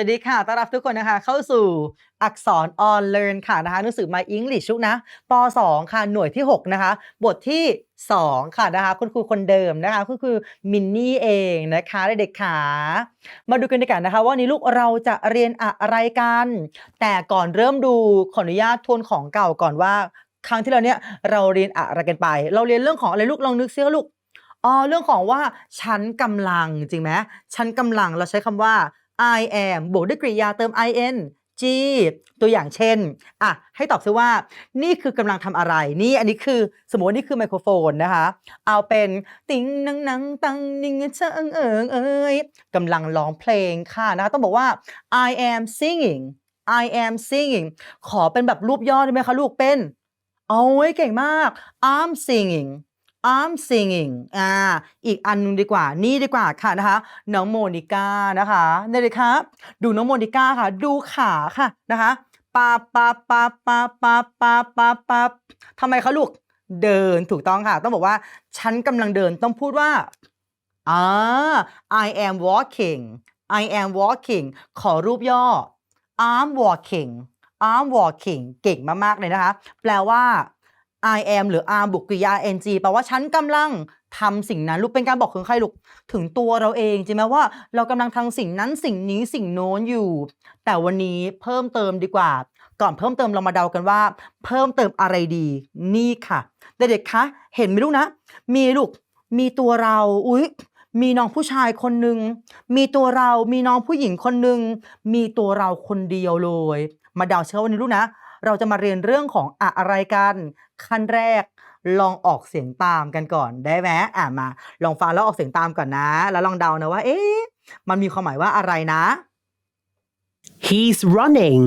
สวัสดีค่ะ ต้อนรับทุกคนนะคะ เข้าสู่อักษร on learn ค่ะนะคะหนังสือ My English ชุกนะป .2 ค่ะ หน่วยที่ 6 นะคะ บทที่ 2 ค่ะนะคะ คุณครูคนเดิมนะคะก็คือมินนี่เองนะคะเด็กๆขามาดูกันดีกว่านะคะ ว่านี้ลูกเราจะเรียนอะไรกัน แต่ก่อนเริ่มดูขออนุญาตทวนของเก่าก่อนว่า ครั้งที่แล้วเนี่ยเราเรียนอะไรกันไป เราเรียนเรื่องของอะไรลูกลองนึกซิว่าลูกอ๋อเรื่องของว่าฉันกำลังจริงไหมฉันกำลังเราใช้คำว่า I am บวกด้วยกริยาเติม in g ตัวอย่างเช่นอะให้ตอบซิว่า นี่คือกำลังทำอะไร นี่อันนี้คือสมมตินี่คือไมโครโฟนนะคะ เอาเป็นติงนังนังตังนิงเชิงเอิงเอ้ยกำลังร้องเพลงค่ะนะคะต้องบอกว่า I am singing I am singing ขอเป็นแบบรูปย่อได้ไหมคะลูกเป็น โอ้ยเก่งมาก I'm singing I'm singing อ่า อีกอันนึงดีกว่า นี่ดีกว่าค่ะนะคะ น้องโมนิก้านะคะได้เลยครับ ดูน้องโมนิก้าค่ะ ดูขาค่ะนะคะปาปาปาปาปาปาปาปาทำไมคะลูกเดินถูกต้องค่ะ ต้องบอกว่า ฉันกำลังเดินต้องพูดว่าอ่า I am walking I am walking ขอรูปย่อ I'm walking I'm walking เก่งมาก ๆ เลยนะคะ แปลว่า I am หรือ am บุกกริยา ng แปลว่าฉันกำลังทำสิ่งนั้นลูกเป็นการบอกถึงใครลูกถึงตัวเราเองจริงไหมว่าเรากำลังทำสิ่งนั้นสิ่งนี้สิ่งโน้นอยู่ แต่วันนี้เพิ่มเติมดีกว่า ก่อนเพิ่มเติมเรามาเดากันว่า เพิ่มเติมอะไรดี นี่ค่ะเด็กๆคะเห็นไหมลูกนะ มีลูกมีตัวเราอุ๊ยมีน้องผู้ชายคนหนึ่งมีตัวเรามีน้องผู้หญิงคนหนึ่งมีตัวเราคนเดียวเลย มาเดาเชื่อวันนี้ลูกนะ เราจะมาเรียนเรื่องของอะไรกันขั้นแรกลองออกเสียงตามกันก่อนได้ไหมอะมา ลองฟังแล้วออกเสียงตามก่อนนะ แล้วลองเดานะว่า เอ๊ะมันมีความหมายว่าอะไรนะ He's running.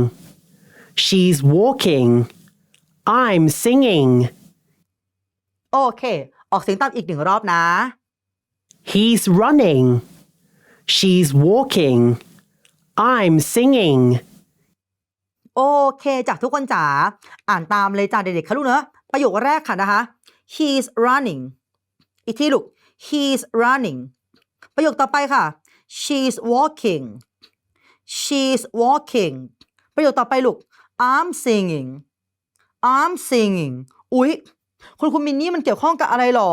She's walking. I'm singing. โอเค ออกเสียงตามอีกหนึ่งรอบนะ He's running. She's walking. I'm singing. โอเคจากทุกคนจ๋าอ่านตามเลยจ้าเด็กๆค่ะลูกเนอะประโยคแรกค่ะนะคะ he's running อีกทีลูก he's running ประโยคต่อไปค่ะ she's walking she's walking ประโยคต่อไปลูก I'm singing I'm singing อุ๊ยคุณคุณมินนี่มันเกี่ยวข้องกับอะไรหรอ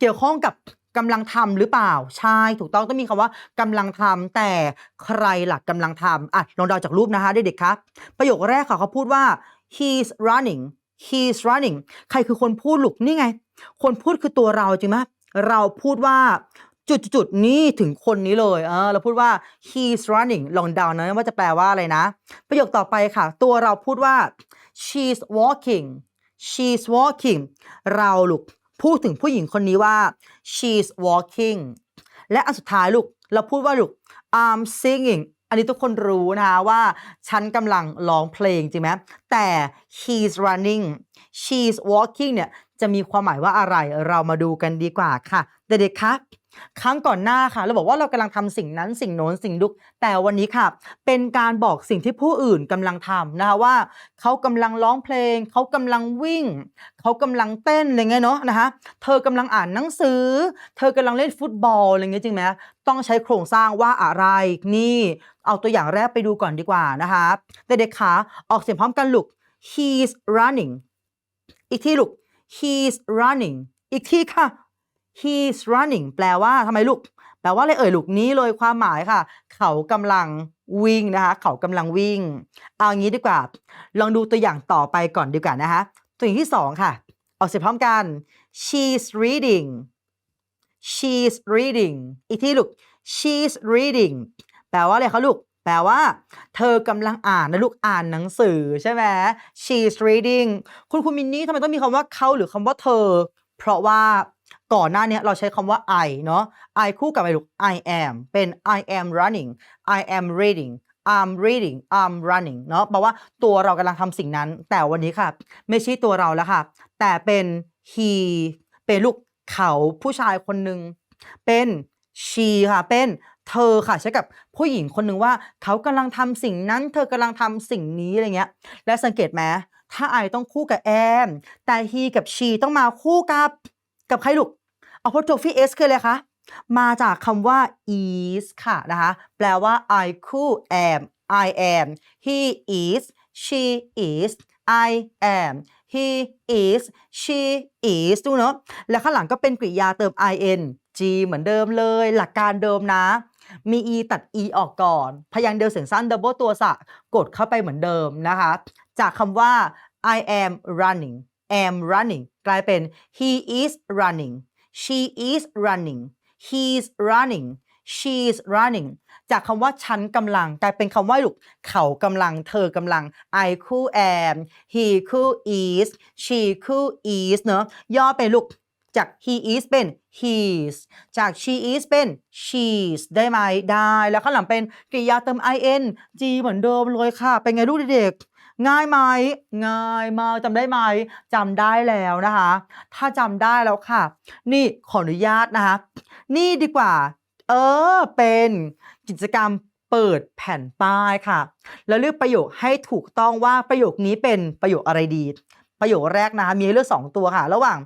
เกี่ยวข้องกับ กำลังทำหรือเปล่า ใช่ถูกต้องต้องมีคำว่ากำลังทำแต่ใครหลักกำลังทำอะลองเดาจากรูปนะคะเด็กๆครับประโยคแรกค่ะเขาพูดว่า he's running he's running ใครคือคนพูดลูกนี่ไง คนพูดคือตัวเราจริงไหมเราพูดว่าจุดๆๆนี่ถึงคนนี้เลยเออเราพูดว่า he's running ลองเดานะว่าจะแปลว่าอะไรนะ ประโยคต่อไปค่ะ ตัวเราพูดว่า she's walking she's walking เราลูก พูดถึงผู้หญิงคนนี้ว่า she's walking และอันสุดท้ายลูก เราพูดว่าลูก I'm singing อันนี้ทุกคนรู้นะคะว่า ฉันกำลังร้องเพลงจริงไหมแต่ he's running she's walking เนี่ย จะมีความหมายว่าอะไรเรามาดูกันดีกว่าค่ะ เด็กๆครับ ครั้งก่อนหน้าค่ะ เราบอกว่าเรากำลังทำสิ่งนั้นสิ่งโน้นสิ่งลุก แต่วันนี้ค่ะ เป็นการบอกสิ่งที่ผู้อื่นกำลังทำนะคะว่าเขากำลังร้องเพลง เขากำลังวิ่ง เขากำลังเต้นอะไรเงี้ยเนาะนะคะ เธอกำลังอ่านหนังสือ เธอกำลังเล่นฟุตบอลอะไรเงี้ยจริงไหมต้องใช้โครงสร้างว่าอะไรนี่ เอาตัวอย่างแรกไปดูก่อนดีกว่านะคะเด็กๆขาออกเสียงพร้อมกันลูก he's running อีกทีลูก he's running อีกทีค่ะ he's running แปลว่าทำไมลูก แปลว่าอะไรเอ่ยลูกนี้เลยความหมายค่ะ เขากำลังวิ่งนะคะ เขากำลังวิ่ง เอางี้ดีกว่า ลองดูตัวอย่างต่อไปก่อนดีกว่านะคะ ตัวอย่างที่สองค่ะ ออกเสียงพร้อมกัน she's reading she's reading อีกทีลูก she's reading แปลว่าอะไรคะลูก แปลว่า เธอกำลังอ่านนะลูกอ่านหนังสือใช่ไหม she's reading คุณคุณมินนี่ทำไมต้องมีคำว่าเขาหรือคำว่าเธอ เพราะว่า ก่อนหน้านี้เราใช้คำว่า I เนาะ I คู่กับอะไรลูก I am เป็น I am running I am reading I'm reading I'm running เนาะแปลว่าตัวเรากำลังทำสิ่งนั้น แต่วันนี้ค่ะ ไม่ใช่ตัวเราแล้วค่ะ แต่เป็น he เป็นลูกเขาผู้ชายคนหนึ่งเป็น she ค่ะ เป็นเธอค่ะใช้กับผู้หญิงคนหนึ่งว่า เขากำลังทำสิ่งนั้น เธอกำลังทำสิ่งนี้อะไรเงี้ย และสังเกตไหมถ้า I ต้องคู่กับ am แต่ he กับ she ต้องมาคู่กับกับใครลูก apostrophe s คืออะไรคะ มาจากคำว่า is ค่ะนะคะ แปลว่า I could am I am he is she is I am he is she is ดูเนาะและข้างหลังก็เป็นกริยาเติม in g เหมือนเดิมเลย หลักการเดิมนะ มี e ตัด e ออกก่อน พยางค์เดียวเสียงสั้น double ตัวสะกดเข้าไปเหมือนเดิมนะคะ จากคำว่า I am running am running กลายเป็น he is running she is running he's running she's running จากคำว่าฉันกำลังกลายเป็นคำว่าลูกเขากำลัง เธอกำลัง I could am he could is she could is เนอะย่อเป็นลูกจาก he is เป็น he's จาก she is เป็น she's ได้ไหมได้ แล้วข้างหลังเป็นกริยาเติม in g เหมือนเดิมเลยค่ะ เป็นไงลูกเด็กๆ ง่ายไหมง่ายมากจำได้ไหมจำได้แล้วนะคะ ถ้าจำได้แล้วค่ะ นี่ขออนุญาตนะคะ นี่ดีกว่า เออ เป็นกิจกรรมเปิดแผ่นป้ายค่ะ แล้วเลือกประโยคให้ถูกต้องว่าประโยคนี้เป็นประโยคอะไรดี ประโยคแรกนะคะมีให้เลือกสองตัวค่ะ ระหว่าง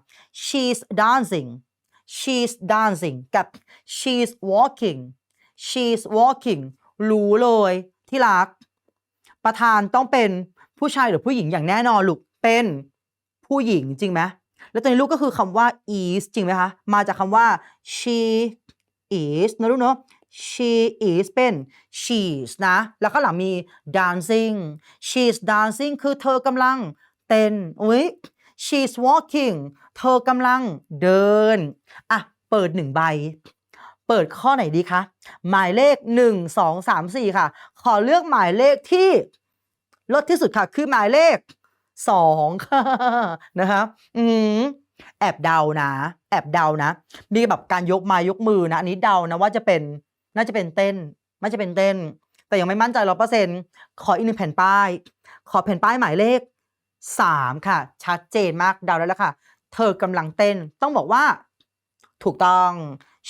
she's dancing she's dancing กับ she's walking she's walking รู้เลยที่รัก ประธานต้องเป็น ผู้ชายหรือผู้หญิงอย่างแน่นอนลูกเป็นผู้หญิงจริงไหมแล้วตัวนี้ลูกก็คือคำว่า is จริงไหมคะ มาจากคำว่า she is นะลูกเนาะ she is เป็น she's นะ แล้วข้าหลังมี dancing she's dancing คือเธอกำลังเต้นอุ้ย she's walking เธอกำลังเดิน อะ เปิดหนึ่งใบ เปิดข้อไหนดีคะ หมายเลข 1 2 3 4 ค่ะ ขอเลือกหมายเลขที่ ลดที่สุดค่ะ คือหมายเลข2ค่ะนะคะอืมแอบเดานะ แอบเดานะ มีแบบการยกม้ยกมือนะ อันนี้เดานะว่าจะเป็นน่าจะเป็นเต้นน่าจะเป็นเต้น แต่ยังไม่มั่นใจร้อเปอร์เซ็นต์ขออีกหนึ่งแผ่นป้าย ขอแผ่นป้ายหมายเลข3ค่ะ ชัดเจนมากเดาแล้วล่ะค่ะ เธอกำลังเต้น ต้องบอกว่า ถูกต้อง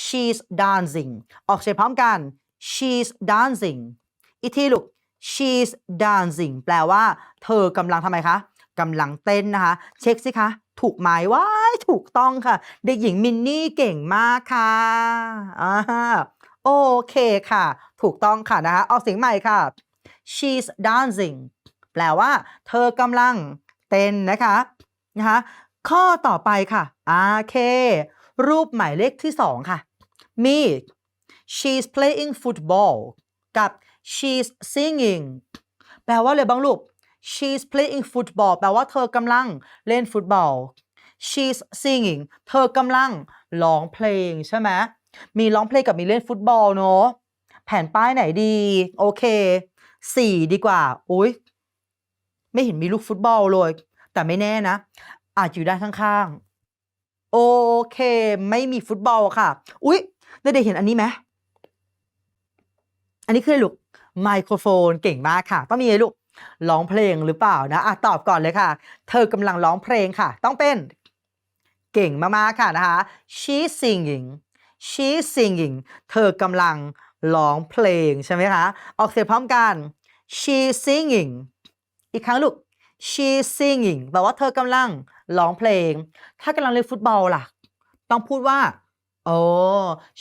she's dancing ออกเสียงพร้อมกัน she's dancing อีกทีลูก she's dancing แปลว่า เธอกำลังทำไมคะกำลังเต้นนะคะ เช็คสิคะ ถูกไหมว้ายถูกต้องค่ะ เด็กหญิงมินนี่เก่งมากค่ะอ่าโอเคค่ะ ถูกต้องค่ะนะคะ ออกเสียงใหม่ค่ะ she's dancing แปลว่า เธอกำลังเต้นนะคะนะคะข้อต่อไปค่ะโอเค รูปหมายเลขที่สองค่ะ มี she's playing football กับ she's singing แปลว่าอะไรบ้างลูก she's playing football แปลว่าเธอกำลังเล่นฟุตบอล she's singing เธอกำลังร้องเพลงใช่ไหมมีร้องเพลงกับมีเล่นฟุตบอลเนอะแผ่นป้ายไหนดี โอเคสี่ดีกว่าอุ้ยไม่เห็นมีลูกฟุตบอลเลย แต่ไม่แน่นะ อาจอยู่ด้านข้างๆ โอเค ไม่มีฟุตบอลค่ะ อุ๊ยได้เด็กเห็นอันนี้ไหมอันนี้คือลูก ไมโครโฟนเก่งมากค่ะ ต้องมีลูกร้องเพลงหรือเปล่านะอะตอบก่อนเลยค่ะ เธอกำลังร้องเพลงค่ะ ต้องเป็นเก่งมากๆค่ะนะคะ she singing she singing เธอกำลังร้องเพลงใช่ไหมคะ ออกเสียงพร้อมกัน she singing อีกครั้งลูก she singing แปลว่าเธอกำลังร้องเพลง ถ้ากำลังเล่นฟุตบอลล่ะ ต้องพูดว่า โอ้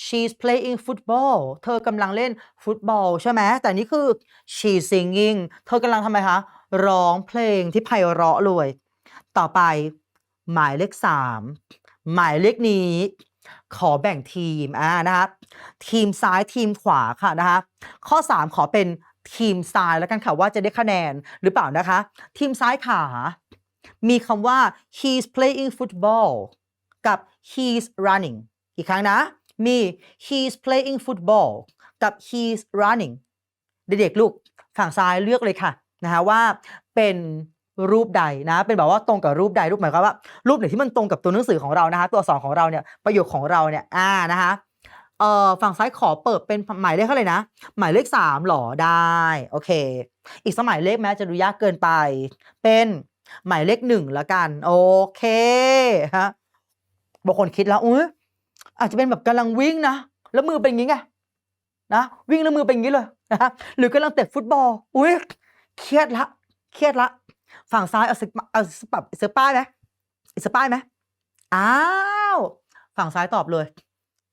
she's playing football เธอกำลังเล่นฟุตบอลใช่ไหม แต่นี่คือ she's singing เธอกำลังทำไมคะ ร้องเพลงที่ไพเราะเลย ต่อไปหมายเลขสามหมายเลขนี้ ขอแบ่งทีมอ่านะคะทีมซ้ายทีมขวาค่ะนะคะข้อ 3 ขอเป็นทีมซ้ายแล้วกันค่ะว่าจะได้คะแนนหรือเปล่านะคะ ทีมซ้ายขามีคำว่า he's playing football กับ he's running อีกครั้งนะ มี he's playing football กับ he's running เด็กๆลูกฝั่งซ้ายเลือกเลยค่ะนะคะว่าเป็นรูปใดนะ เป็นแบบว่าตรงกับรูปใดรูปหมายความว่า รูปไหนที่มันตรงกับตัวหนังสือของเรานะคะ ตัวอักษรของเราเนี่ยประโยคของเราเนี่ยอ่านะคะเอ่อฝั่งซ้ายขอเปิดเป็นหมายเลขเท่าไหร่นะ หมายเลขสามหรอได้โอเค อีกสมายเลขแม้จะดูยากเกินไป เป็นหมายเลขหนึ่งละกัน โอเคฮะบางคนคิดแล้วอุ้ย อาจจะเป็นแบบกำลังวิ่งนะ แล้วมือเป็นอย่างงี้ไงนะวิ่งแล้วมือเป็นอย่างนี้เลยนะหรือกำลังเตะฟุตบอลอุ้ยเครียดละเครียดละ ฝั่งซ้ายเอาสเอาสปับเสือป้ายไหมอีกสป้ายไหมอ้าวฝั่งซ้ายตอบเลย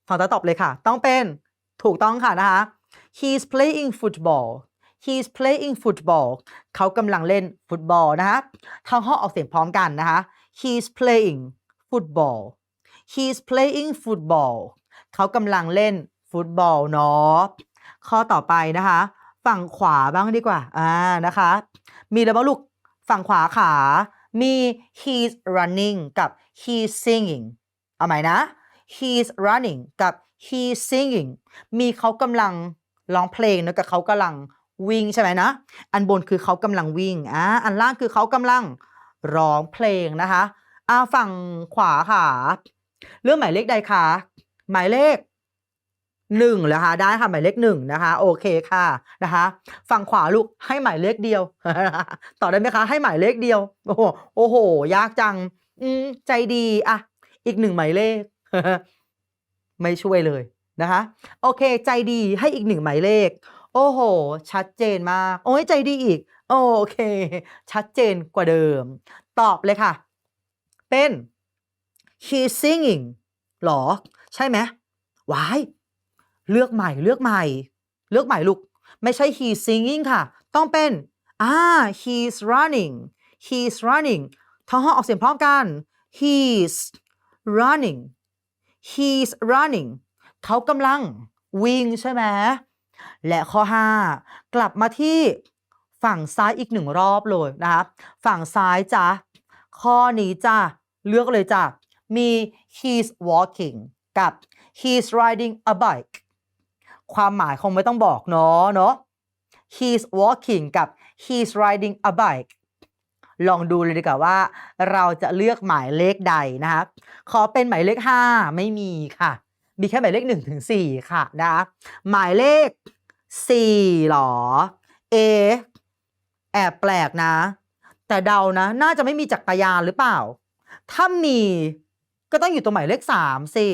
ฝั่งตายตอบเลยค่ะ ต้องเป็นถูกต้องค่ะนะคะ he's playing football he's playing football เขากำลังเล่นฟุตบอลนะคะทั้งห้องออกเสียงพร้อมกันนะคะ he's playing football he's playing football เขากำลังเล่นฟุตบอลเนาะข้อต่อไปนะคะ ฝั่งขวาบ้างดีกว่าอ่านะคะ มีแล้วบ้างลูกฝั่งขวาขา มี he's running กับ he's singing เอาใหม่นะ he's running กับ he's singing มีเขากำลังร้องเพลงนะกับเขากำลังวิ่งใช่ไหมนะ อันบนคือเขากำลังวิ่งอ่าอันล่างคือเขากำลังร้องเพลงนะคะอ่าฝั่งขวาค่ะ เรื่องหมายเลขใดคะหมายเลขหนึ่งเหรอคะได้ค่ะหมายเลขหนึ่งนะคะโอเคค่ะนะคะฝั่งขวาลูกให้หมายเลขเดียว ต่อได้ไหมคะ ให้หมายเลขเดียว โอ้โหโอ้โห ยากจัง อืมใจดีอะอีกหนึ่งหมายเลข ไม่ช่วยเลยนะคะ โอเค ใจดีให้อีกหนึ่งหมายเลข โอ้โห ชัดเจนมากโอ้ยใจดีอีก โอเค ชัดเจนกว่าเดิม ตอบเลยค่ะ เป็น he's singing หรอ ใช่ไหมวายเลือกใหม่เลือกใหม่ เลือกใหม่ลูก ไม่ใช่ he's singing ค่ะ ต้องเป็นอ่า he's running he's running ทั้งห้องออกเสียงพร้อมกัน he's running he's running เขากำลังวิ่งใช่ไหม และข้อ 5 กลับมาที่ฝั่งซ้ายอีกหนึ่งรอบเลยนะคะ ฝั่งซ้ายจ้ะ ข้อนี้จ้ะ เลือกเลยจ้ะ มี he's walking กับ he's riding a bike ความหมายคงไม่ต้องบอกเนาะเนาะ he's walking กับ he's riding a bike ลองดูเลยดีกว่าว่า เราจะเลือกหมายเลขใดนะคะขอเป็นหมายเลข 5 ไม่มีค่ะ มีแค่หมายเลข1ถึง4ค่ะนะหมายเลข4หรอเอแอบแปลกนะ แต่เดานะ น่าจะไม่มีจักรยานหรือเปล่า ถ้ามี ก็ต้องอยู่ตรงหมายเลข3สิ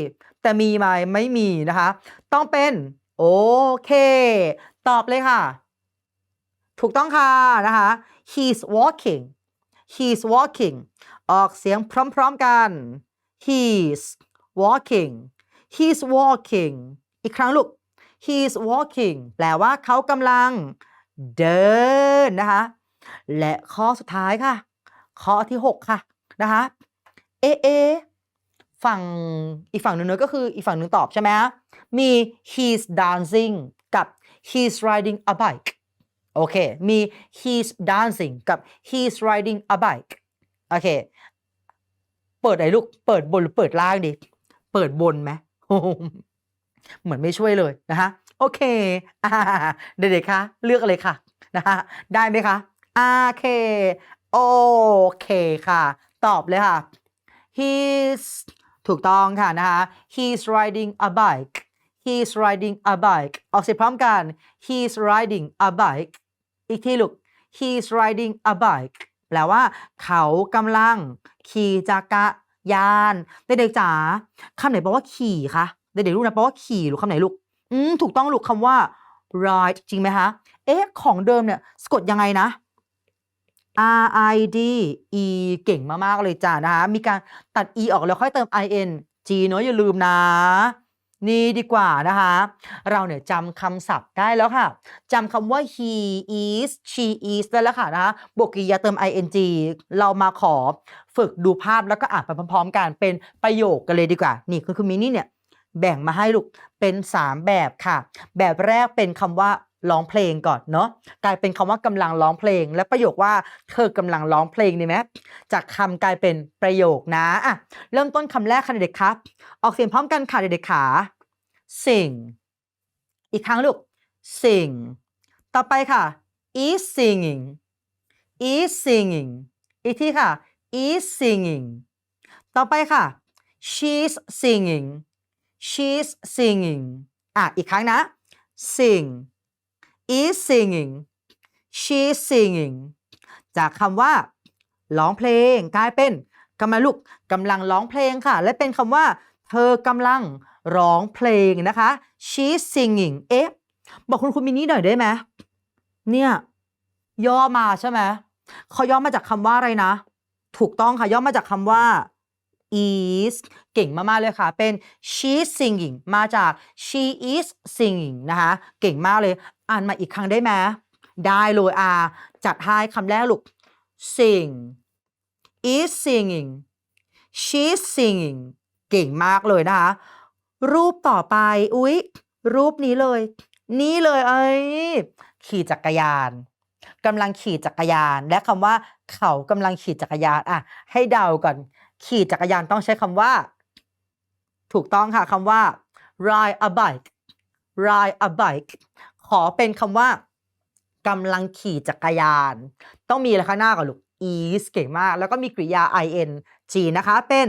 แต่มีไหมไม่มีนะคะ ต้องเป็น โอเค ตอบเลยค่ะ ถูกต้องค่ะนะคะ he's walking he's walking ออกเสียงพร้อมๆกัน he's walking he's walking อีกครั้งลูก he's walking แปลว่าเขากำลังเดินนะคะ และข้อสุดท้ายค่ะ ข้อที่ 6 ค่ะนะคะ เอเอ ฝั่งอีกฝั่งหนึ่งเนอะก็คืออีกฝั่งหนึ่งตอบใช่ไหมคะมี he's dancing กับ he's riding a bike โอเค มี he's dancing กับ he's riding a bike โอเค เปิดไหนลูก เปิดบนหรือเปิดล่างดีเปิดบนไหมเหมือนไม่ช่วยเลยนะคะโอเคเด็กๆคะ เลือกอะไรค่ะนะคะได้ไหมคะโอเคโอเคค่ะ ตอบเลยค่ะ he's ถูกต้องค่ะนะคะ he's riding a bike he's riding a bike ออกเสียงพร้อมกัน he's riding a bike อีกทีลูก he's riding a bike แปลว่า เขากำลัง ขี่จักรยานเด็กๆจ๋าคำไหนแปลว่าขี่คะเด็กๆรู้นะแปลว่าขี่หรือคำไหนลูกอืมถูกต้องลูกคำว่า ride จริงไหมคะเอ๊ะของเดิมเนี่ยสะกดยังไงนะ R I D E เก่งมากๆเลยจ้านะคะ มีการตัด E ออกแล้วค่อยเติม I N G เนอะอย่าลืมนะ นี่ดีกว่านะคะ เราเนี่ยจำคำศัพท์ได้แล้วค่ะจำคำว่า he is she is ได้แล้วค่ะนะคะบวกกริยาเติม ing เรามาขอฝึกดูภาพแล้วก็อ่านไปพร้อมๆกันเป็นประโยคกันเลยดีกว่า นี่คือคือมินี่เนี่ยแบ่งมาให้ลูกเป็น 3 แบบค่ะ แบบแรกเป็นคำว่า ร้องเพลงก่อนเนาะกลายเป็นคำว่ากำลังร้องเพลง และประโยคว่าเธอกำลังร้องเพลงดีไหมจากคำกลายเป็นประโยคนะอะเริ่มต้นคำแรกค่ะเด็กๆครับ ออกเสียงพร้อมกันค่ะเด็กๆขา sing อีกครั้งลูก sing ต่อไปค่ะ is singing is singing อีกทีค่ะ is singing ต่อไปค่ะ she's singing she's singing อะ อีกครั้งนะ sing is singing she's singing จากคำว่าร้องเพลงกลายเป็นกำลังลูกกำลังร้องเพลงค่ะ และเป็นคำว่า เธอกำลังร้องเพลงนะคะ she's singing เอ๊ะบอกคุณคุณมินี่หน่อยได้ไหมเนี่ย ย่อมาใช่ไหมเขาย่อมาจากคำว่าอะไรนะ ถูกต้องค่ะ ย่อมาจากคำว่า is เก่งมาก ๆ เลยค่ะ เป็น she singing มาจาก she is singing นะคะ เก่งมากเลย อ่านมาอีกครั้งได้ไหมได้เลยอ่าจัดให้คำแรกลูก sing is singing she's singing เก่งมากเลยนะคะ รูปต่อไป อุ๊ย รูปนี้เลย นี่เลยเอ้ยขี่จักรยานกำลังขี่จักรยาน และคำว่าเขากำลังขี่จักรยานอะให้เดาก่อน ขี่จักรยานต้องใช้คำว่า ถูกต้องค่ะคำว่า ride a bike ride a bike ขอเป็นคำว่ากำลังขี่จักรยาน ต้องมีอะไรข้างหน้าก่อนลูก is เก่งมาก แล้วก็มีกริยา ing นะคะ เป็น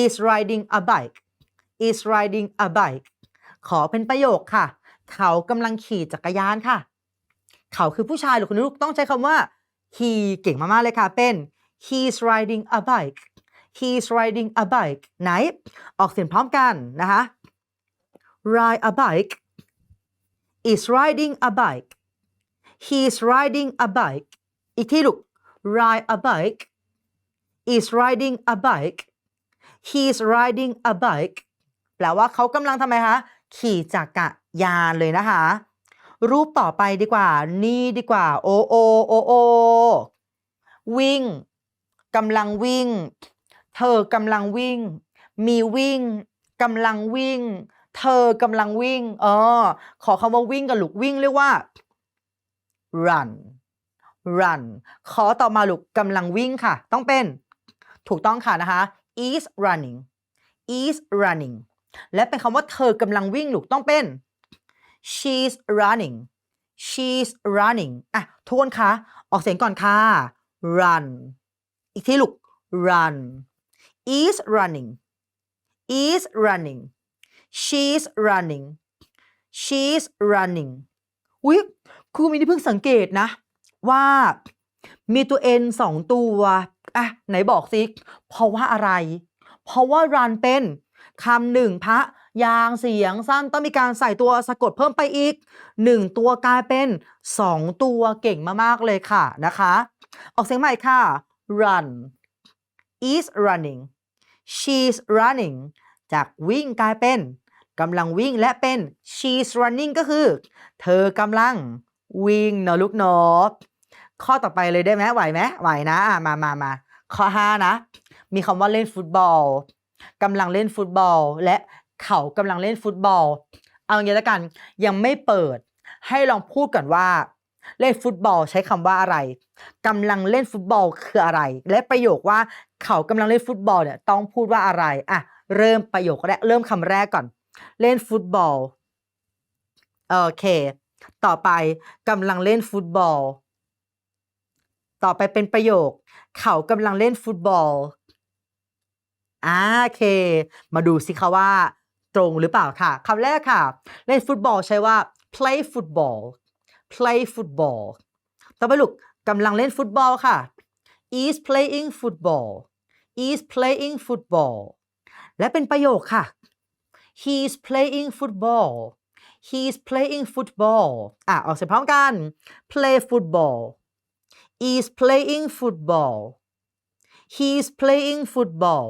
is riding a bike is riding a bike ขอเป็นประโยคค่ะ เขากำลังขี่จักรยานค่ะ เขาคือผู้ชายหรือคุณลูกต้องใช้คำว่า he เก่งมากๆเลยค่ะ เป็น he's riding a bike he's riding a bike ไหน ออกเสียงพร้อมกันนะคะ ride a bike is riding a bike he's riding a bike อีกทีลูก ride a bike is riding a bike he's riding a bike แปลว่าเขากำลังทำไมคะ ขี่จักรยานเลยนะคะ รูปต่อไปดีกว่า นี่ดีกว่า โอโอโอโอวิ่งกำลังวิ่ง เธอกำลังวิ่ง มีวิ่งกำลังวิ่ง เธอกำลังวิ่ง เออ ขอคำว่าวิ่งกับลูกวิ่งเรียกว่า run run ขอต่อมาลูกกำลังวิ่งค่ะ ต้องเป็น ถูกต้องค่ะนะคะ is running is running และเป็นคำว่าเธอกำลังวิ่งลูกต้องเป็น she's running she's running อะทุกคนคะ ออกเสียงก่อนค่ะ run อีกทีลูก run is running is running she's running she's running อุ๊ยครูมินี่เพิ่งสังเกตนะ ว่ามีตัว n สองตัวอะไหนบอกสิเพราะว่าอะไร เพราะว่า run เป็นคำหนึ่งพระยางเสียงสั้นต้องมีการใส่ตัวสะกดเพิ่มไปอีกหนึ่งตัวกลายเป็นสองตัวเก่งมาก ๆ เลยค่ะนะคะ ออกเสียงใหม่ค่ะ run is running she's running จากวิ่งกลายเป็นกำลังวิ่งและเป็น she's running ก็คือ เธอกำลังวิ่งเนอะลูกเนอะข้อต่อไปเลยได้ไหมไหวไหมไหวนะมามามาข้อ 5 นะ มีคำว่าเล่นฟุตบอลกำลังเล่นฟุตบอล และเขากำลังเล่นฟุตบอล เอาอย่างนี้ล้วกันยังไม่เปิด ให้ลองพูดก่อนว่า เล่นฟุตบอลใช้คำว่าอะไรกำลังเล่นฟุตบอลคืออะไร และประโยคว่าเขากำลังเล่นฟุตบอลเนี่ยต้องพูดว่าอะไรอะเริ่มประโยคแรกเริ่มคำแรกก่อน เล่นฟุตบอลโอเค ต่อไปกำลังเล่นฟุตบอล ต่อไปเป็นประโยค เขากำลังเล่นฟุตบอลอ่าโอเค มาดูสิคะว่า ตรงหรือเปล่าค่ะคำแรกค่ะ เล่นฟุตบอลใช้ว่า play football play football ต่อไปลูกกำลังเล่นฟุตบอลค่ะ is playing football is playing football และเป็นประโยคค่ะ he's playing football he's playing football อะออกเสียงพร้อมกัน play football is playing football he's playing football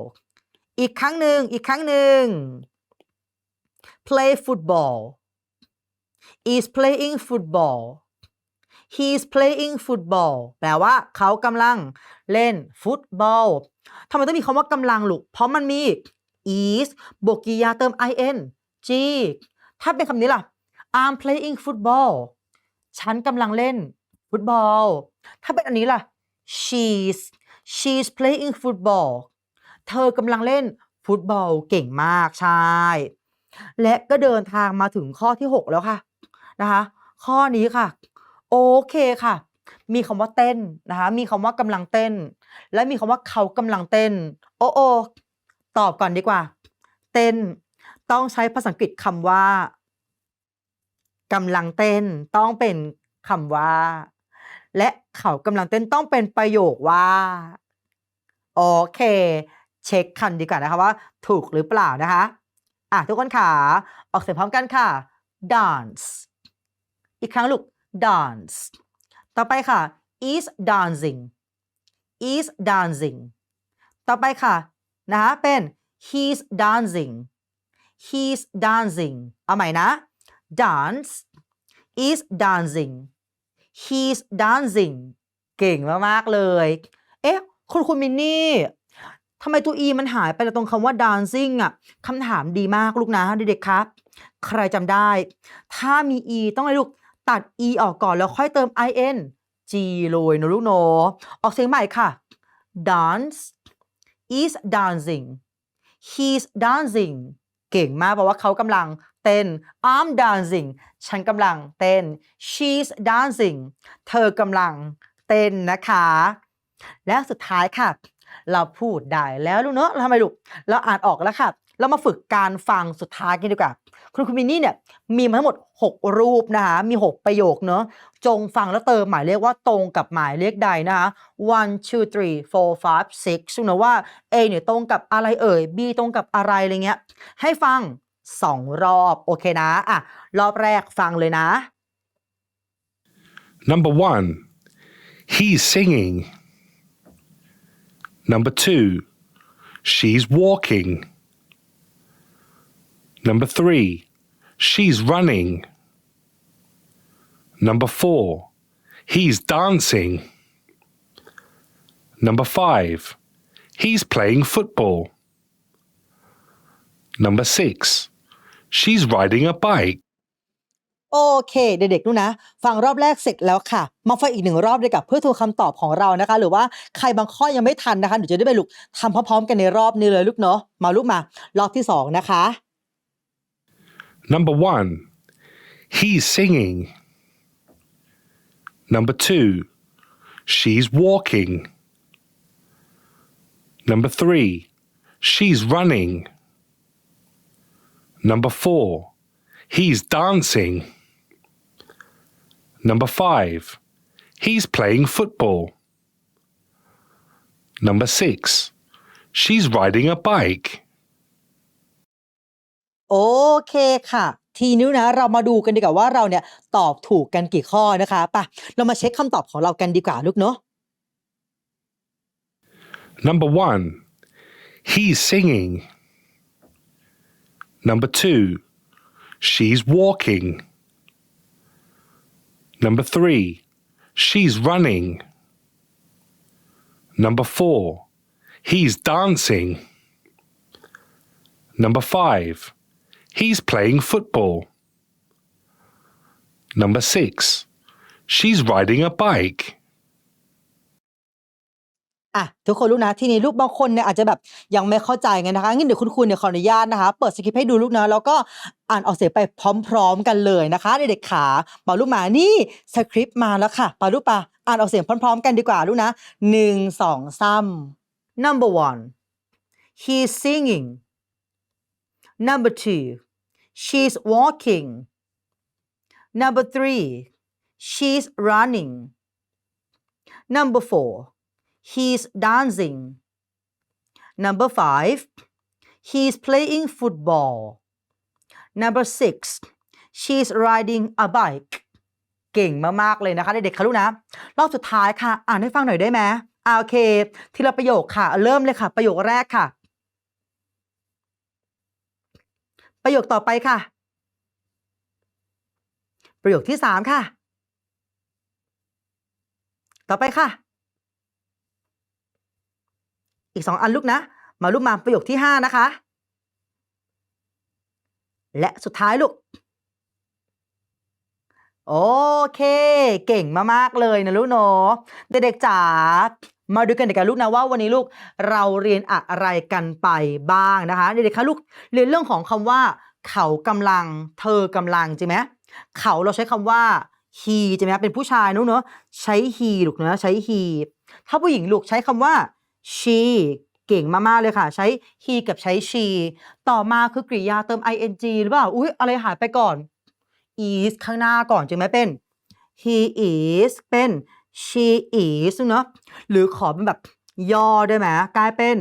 อีกครั้งหนึ่งอีกครั้งหนึ่ง play football is playing football he's playing football แปลว่าเขากำลังเล่นฟุตบอลทำไมต้องมีคำว่ากำลังลูก เพราะมันมี is บวกกริยาเติม ing ถ้าเป็นคำนี้ล่ะ I'm playing football ฉันกำลังเล่นฟุตบอล ถ้าเป็นอันนี้ล่ะ she's she's playing football เธอกำลังเล่นฟุตบอลเก่งมากใช่ และก็เดินทางมาถึงข้อที่ 6 แล้วค่ะ นะคะ ข้อนี้ค่ะ โอเคค่ะ มีคำว่าเต้นนะคะ มีคำว่ากำลังเต้น และมีคำว่าเขากำลังเต้น โอโอตอบก่อนดีกว่า เต้น ต้องใช้ภาษาอังกฤษคำว่ากำลังเต้น ต้องเป็นคำว่า และเขากำลังเต้นต้องเป็นประโยคว่าโอเค เช็คคันดีกว่านะคะว่า ถูกหรือเปล่านะคะ อะทุกคนค่ะ ออกเสียงพร้อมกันค่ะ dance อีกครั้งลูก dance ต่อไปค่ะ is dancing is dancing ต่อไปค่ะนะคะเป็น he's dancing he's dancing เอาใหม่นะ dance is dancing he's dancing เก่งมาก ๆ เลย เอ๊ะ คุณคุณมินนี่ ทำไมตัว e มันหายไปแล้วตรงคำว่า dancing อะคำถามดีมากลูกนะ เด็กๆครับ ใครจำได้ ถ้ามี e ต้องให้ลูก ตัด e ออกก่อนแล้วค่อยเติม in g เลยนะลูกเนอะออกเสียงใหม่ค่ะ dance is dancing he's dancing เก่งมากเพราะว่าเขากำลังเต้น I'm dancing ฉันกำลังเต้น she's dancing เธอกำลังเต้นนะคะ และสุดท้ายค่ะ เราพูดได้แล้วลูกเนอะเราทำไมลูก เราอ่านออกแล้วค่ะ เรามาฝึกการฟังสุดท้ายกันดีกว่า คุณคุณมินนี่เนี่ยมีมาทั้งหมด 6 รูปนะคะมี 6 ประโยคเนอะจงฟังแล้วเติมหมายเลขว่าตรงกับหมายเลขใดนะคะ one two three four five six ซึ่งนะว่า A เนี่ยตรงกับอะไรเอ่ย B ตรงกับอะไรอะไรเงี้ยให้ฟัง 2 รอบโอเคนะอะรอบแรกฟังเลยนะ Number one, he's singing. Number two, she's walking. Number three, she's running. Number four, he's dancing. Number five, he's playing football. Number six, she's riding a bike. โอเค เด็กๆดูนนะ ฟังรอบแรกเสร็จแล้วค่ะ มาฟังอีกหนึ่งรอบด้วยกับเพื่อทวนคำตอบของเรานะคะ หรือว่าใครบางข้อยังไม่ทันนะคะเดี๋ยวจะได้ไปลูกทำพร้อมๆ กันในรอบนี้เลยลูกเนาะมาลูกมารอบที่สองนะคะ Number one, he's singing. Number two, she's walking. Number three, she's running. Number four, he's dancing. Number five, he's playing football. Number six, she's riding a bike. โอเคค่ะ ทีนี้นะ เรามาดูกันดีกว่าว่าเราเนี่ยตอบถูกกันกี่ข้อนะคะไปะเรามาเช็คคำตอบของเรากันดีกว่าลูกเนาะ Number one, he's singing. Number two, she's walking. Number three, she's running. Number four, he's dancing. Number five, he's playing football. Number six, she's riding a bike. อะทุกคนลูกนะทีนี้ลูกบางคนเนี่ยอาจจะแบบยังไม่เข้าใจไงนะคะงั้นเดี๋ยวคุณครูเนี่ยขออนุญาตนะคะ เปิดสคริปต์ให้ดูลูกนะแล้วก็อ่านออกเสียงไปพร้อม ๆ กันเลยนะคะเด็กๆขามาลูกมานี่สคริปต์มาแล้วค่ะปาลูกปาอ่านออกเสียงพร้อม ๆ กันดีกว่าลูกนะหนึ่งสองสาม number one he's singing number two she's walking number three she's running number four He's dancing. Number five, he's playing football. Number six, she's riding a bike. เก่งมาก ๆ เลยนะคะ เด็กๆคะลูกนะ รอบสุดท้ายค่ะ อ่านให้ฟังหน่อยได้ไหมโอเค ทีละประโยคค่ะ เริ่มเลยค่ะ ประโยคแรกค่ะ ประโยคต่อไปค่ะ ประโยคที่สามค่ะ ต่อไปค่ะ อีกสองอันลูกนะ มาลูกมาประโยคที่ห้านะคะ และสุดท้ายลูก โอเค เก่งมากๆเลยนะลูกเนาะเด็กๆจ๋ามาดูกันเด็กกันลูกนะว่าวันนี้ลูกเราเรียนอะไรกันไปบ้างนะคะเด็กๆคะลูกเรียนเรื่องของคำว่า เขากำลัง เธอกำลังใช่ไหมเขาเราใช้คำว่า he ใช่ไหมเป็นผู้ชายนุเนาะใช้ he ลูกเนาะใช้ he ถ้าผู้หญิงลูกใช้คำว่า she เก่งมากๆเลยค่ะ ใช้ he กับใช้ she ต่อมาคือกริยาเติม ing หรือเปล่า อุ๊ย อะไรหายไปก่อน is ข้างหน้าก่อนจึงไหมเป็น he is เป็น she is เนอะหรือขอเป็นแบบย่อได้ไหมกลายเป็น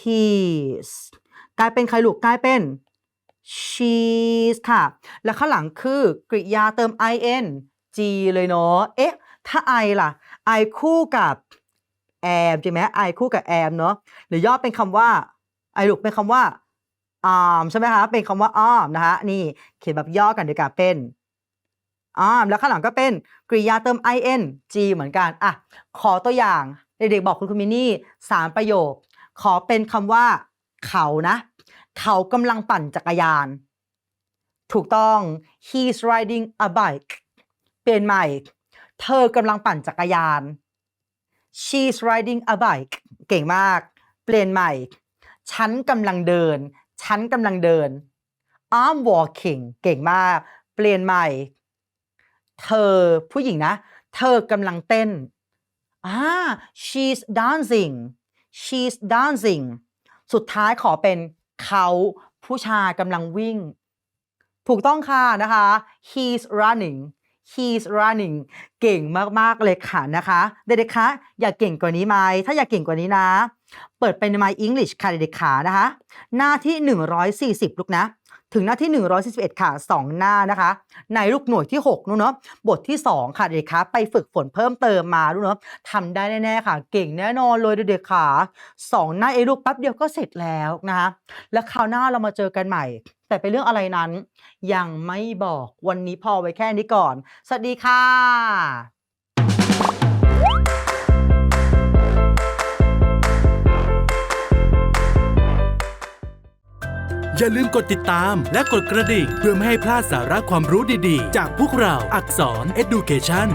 he's กลายเป็นใครลูกกลายเป็น she's ค่ะ แล้วข้างหลังคือกริยาเติม in g เลยเนาะ เอ๊ะ ถ้า i ล่ะ i คู่กับ am ใช่ไหม i คู่กับ am เนาะ หรือย่อเป็นคำว่าไอ้ลูกเป็นคำว่า arm ใช่ไหมคะเป็นคำว่า arm นะคะนี่เขียนแบบย่อกันดีกว่าเป็น arm แล้วข้างหลังก็เป็นกริยาเติม ing เหมือนกันอะขอตัวอย่างเด็กๆบอกคุณคุณมินี่สามประโยค ขอเป็นคำว่าเขานะ เขากำลังปั่นจักรยาน ถูกต้อง he's riding a bike เปลี่ยนใหม่ เธอกำลังปั่นจักรยาน she's riding a bike เก่งมาก เปลี่ยนใหม่ ฉันกำลังเดิน ฉันกำลังเดิน I'm walking เก่งมาก เปลี่ยนใหม่ เธอผู้หญิงนะ เธอกำลังเต้นอ่า she's dancing she's dancing สุดท้ายขอเป็นเขาผู้ชายกำลังวิ่ง ถูกต้องค่ะนะคะ he's running he's running เก่งมาก ๆ เลยค่ะนะคะ เด็กๆคะอยากเก่งกว่านี้ไหม ถ้าอยากเก่งกว่านี้นะ เปิดเป็น My English ค่ะเด็กๆขานะคะ หน้าที่ 140 ลูกนะ ถึงหน้าที่ 141 ค่ะ 2 หน้านะคะ ในลูกหน่วยที่ 6นู้นเนาะบทที่ 2 ค่ะเด็กๆคะไปฝึกฝนเพิ่มเติมมาลูกเนาะทำได้แน่ๆค่ะ เก่งแน่นอนเลยเด็กๆขาสองหน้าเองลูกแป๊บเดียวก็เสร็จแล้วนะคะ แล้วคราวหน้าเรามาเจอกันใหม่ แต่เป็นเรื่องอะไรนั้น ยังไม่บอกวันนี้พอไว้แค่นี้ก่อน สวัสดีค่ะอย่าลืมกดติดตามและกดกระดิ่งเพื่อไม่ให้พลาดสาระความรู้ดีๆ จากพวกเราอักษร Education